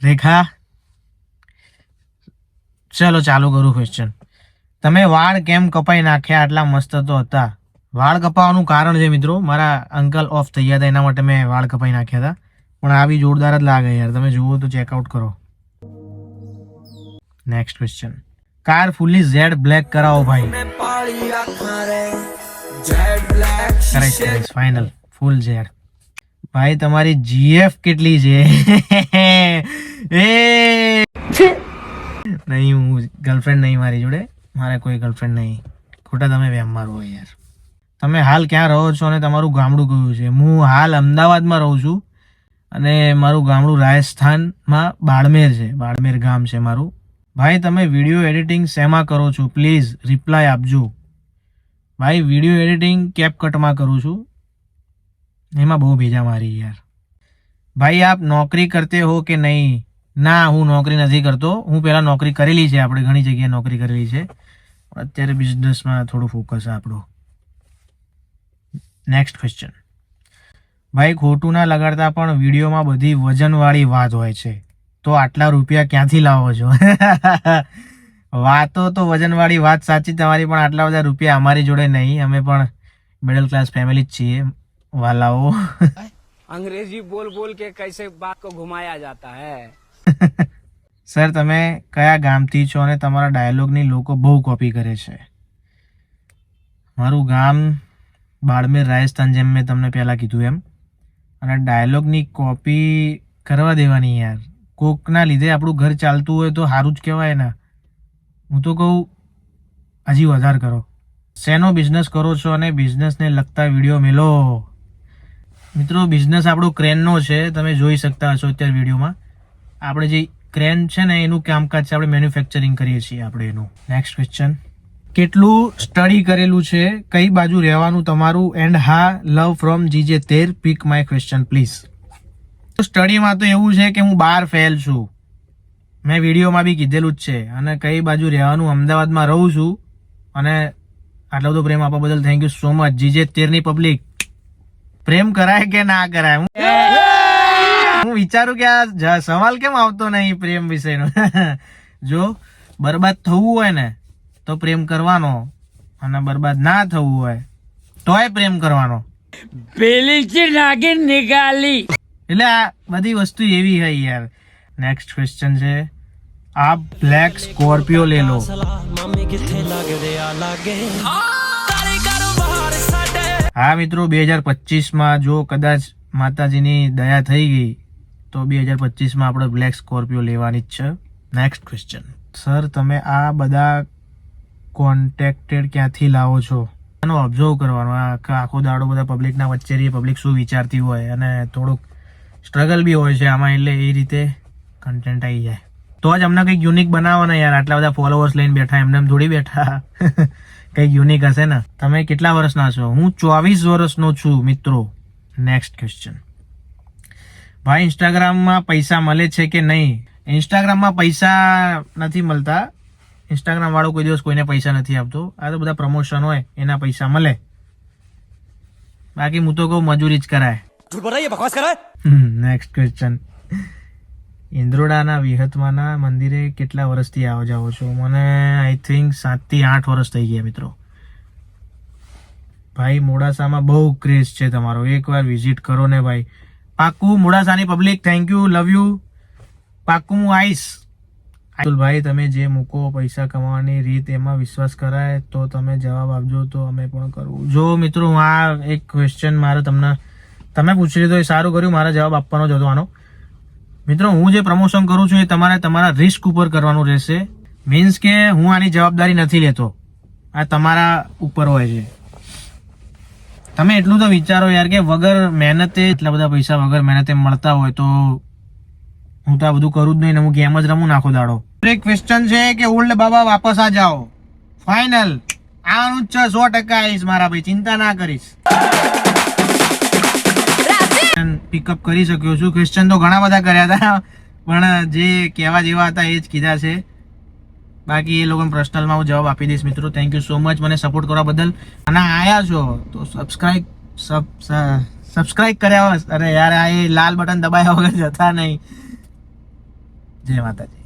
રેખા? ચલો ચાલુ કરું ક્વેશ્ચન તમે વાળ કેમ કપાઈ નાખ્યા? આટલા મસ્ત તો હતા. વાળ કપાવવાનું કારણ છે મિત્રો મારા અંકલ ઓફ થઈ ગયા હતા એના માટે મેં વાળ કપાઈ નાખ્યા હતા. પણ આવી જોરદાર જ લાગે યાર તમે જુઓ તો ચેકઆઉટ કરો. Next question car fully Z black કરાવો ભાઈ. કરેક્ટ ફાઇનલ ફૂલ ઝેડ ભાઈ તમારી જીએફ કેટલી છે? એ! નહીં હું ગર્લફ્રેન્ડ નહીં મારી જોડે. મારે કોઈ ગર્લફ્રેન્ડ નહીં. ખોટા તમે વેમ મારો યાર. તમે હાલ ક્યાં રહો છો અને તમારું ગામડું કયું છે? હું હાલ અમદાવાદમાં રહું છું અને મારું ગામડું રાજસ્થાનમાં બાળમેર છે. બાળમેર ગામ છે મારું. ભાઈ તમે વીડિયો એડિટિંગ શેમાં કરો છો? પ્લીઝ રિપ્લાય આપજો. ભાઈ વીડિયો એડિટિંગ કેપકટમાં કરું છું. એમાં બહુ ભેજા મારી યાર. ભાઈ, આપ નોકરી કરતે હો કે નહીં? ના, હું નોકરી નથી કરતો. હું પહેલાં નોકરી કરેલી છે, આપણે ઘણી જગ્યાએ નોકરી કરેલી છે. અત્યારે બિઝનેસમાં થોડું ફોકસ આપણું. નેક્સ્ટ ક્વેશ્ચન ભાઈ, ખોટું ના લગાડતા પણ વિડીયોમાં બધી વજનવાળી વાત હોય છે. તો આટલા રૂપિયા ક્યાંથી લાવો છો? વાતો તો વજનવાળી વાત સાચી, તમારી પણ આટલા બધા રૂપિયા અમારી જોડે નહીં. અમે પણ મિડલ ક્લાસ ફેમિલી જ છીએ. વાલાઓ अंग्रेजी बोल बोल के कैसे बात को घुमाया जाता है સર તમે કયા ગામથી છો અને તમારા ડાયલોગની લોકો બહુ કોપી કરે છે મારું ગામ બાળમેર રાજસ્થાન જેમ મેં તમને પહેલાં કીધું એમ અને ડાયલોગની કોપી કરવા દેવાની યાર કોકના લીધે આપણું ઘર ચાલતું હોય તો સારું જ કહેવાય ને હું તો કહું હજી વધારે કરો શેનો બિઝનેસ કરો છો અને બિઝનેસને લગતા વિડીયો મેલો મિત્રો બિઝનેસ આપણો ક્રેનનો છે, તમે જોઈ શકતા હશો અત્યારે વિડીયોમાં. આપણે જે ક્રેન છે ને, એનું કામકાજ છે, આપણે મેન્યુફેક્ચરિંગ કરીએ છીએ આપણે એનું. નેક્સ્ટ ક્વેશ્ચન કેટલું સ્ટડી કરેલું છે, કઈ બાજુ રહેવાનું તમારું એન્ડ હા લવ ફ્રોમ જીજે તેર પીક માય ક્વેશ્ચન પ્લીઝ સ્ટડીમાં તો એવું છે કે હું બાર ફેલ છું. મેં વિડીયોમાં બી કીધેલું જ છે, અને કઈ બાજુ રહેવાનું, અમદાવાદમાં રહું છું. અને આટલો બધો પ્રેમ આપવા બદલ thank you so much G J તેરની public પ્રેમ કરાય કે ના કરાય હું હું વિચારું કે આ જ- સવાલ કેમ આવતો નહીં પ્રેમ વિષયનો જો બરબાદ થવું હોય ને તો પ્રેમ કરવાનો અને બરબાદ ના થવું હોય તોય પ્રેમ કરવાનો पेली से नागिन निकाली એટલે આ બધી વસ્તુ એવી है યાર નેક્સ્ટ ક્વેશ્ચન છે આપ બ્લેક સ્કોર્પિયો લે લો હા મિત્રો, બે હજાર પચીસમાં જો કદાચ માતાજીની દયા થઈ ગઈ, તો બે હજાર પચીસમાં આપણે બ્લેક સ્કોર્પિયો લેવાની જ છે. નેક્સ્ટ ક્વેશ્ચન સર તમે આ બધા કોન્ટેક્ટેડ ક્યાંથી લાવો છો? એનો ઓબ્ઝર્વ કરવાનો. આખા- દાડો બધા પબ્લિકના વચ્ચે રહીએ પબ્લિક શું વિચારતી હોય અને થોડુંક સ્ટ્રગલ બી હોય છે આમાં એટલે એ રીતે કન્ટેન્ટ આવી જાય. તો જ અમને કંઈક યુનિક બનાવો ને યાર, આટલા બધા ફોલોવર્સ લઈને બેઠા, એમને એમ થોડી બેઠા. કંઈક યુનિક હશે ને તમે કેટલા વર્ષના છો? હું ચોવીસ વર્ષનો છું મિત્રો. નેક્સ્ટ ક્વેશ્ચન ભાઈ ઇન્સ્ટાગ્રામમાં પૈસા મળે છે કે નહીં? ઇન્સ્ટાગ્રામમાં પૈસા નથી મળતા. ઇન્સ્ટાગ્રામ વાળો કોઈ દિવસ કોઈને પૈસા નથી આપતો. આ તો બધા પ્રમોશન હોય એના પૈસા મળે. બાકી હું તો કહું મજૂરી જ કરાય. નેક્સ્ટ ક્વેશ્ચન ઇન્દ્રોડાના વિહતમાના મંદિરે કેટલા વર્ષથી આવો જાઓ છો? મને આઈ થિંક સાતથી આઠ વર્ષ થઈ ગયા મિત્રો. ભાઈ, મોડાસામાં બહુ ક્રેઝ છે તમારો. એકવાર વિઝિટ કરો ને ભાઈ. પાક્કું, મોડાસાની public thank you love you પાક્કું, હું આવીશ ભાઈ, તમે જે મૂકો પૈસા કમાવાની રીત એમાં વિશ્વાસ કરાય તો તમે જવાબ આપજો, તો અમે પણ કરવું. જો મિત્રો, હું આ એક ક્વેશ્ચન મારે તમને, તમે પૂછી લીધો એ સારું કર્યું, મારે જવાબ આપવાનો જ હતો આનો. મિત્રો, હું જે પ્રમોશન કરું છું એ તમારે તમારા રિસ્ક ઉપર કરવાનું રહેશે. મીન્સ કે હું આની જવાબદારી નથી લેતો. આ તમારા ઉપર હોય છે. તમે એટલું તો વિચારો યાર કે વગર મહેનતે એટલા બધા પૈસા વગર મહેનતે મળતા હોય તો હું તો આ બધું કરું જ નહીં ને હું ગેમ જ રમું નાખો દાડો. એક ક્વેશ્ચન છે કે ઓલ્ડ બાબા વાપસ આ જાઓ. ફાઇનલ આનું જ છે સો ટકા આવીશ મારા ભાઈ. ચિંતા ના કરીશ. પિકઅપ કરી શક્યો છું. ક્વેશ્ચન તો ઘણા બધા કર્યા હતા, પણ જે કહેવા જેવા હતા એ જ કીધા છે. બાકી એ લોકોને પર્સનલમાં હું જવાબ આપી દઈશ મિત્રો. થેન્ક યુ સો મચ મને સપોર્ટ કરવા બદલ. અને આયા છો, તો સબસ્ક્રાઈબ સબ સબસ્ક્રાઇબ કર્યા અરે યાર, આ એ લાલ બટન દબાયા વગર જતા નહીં. જય માતાજી.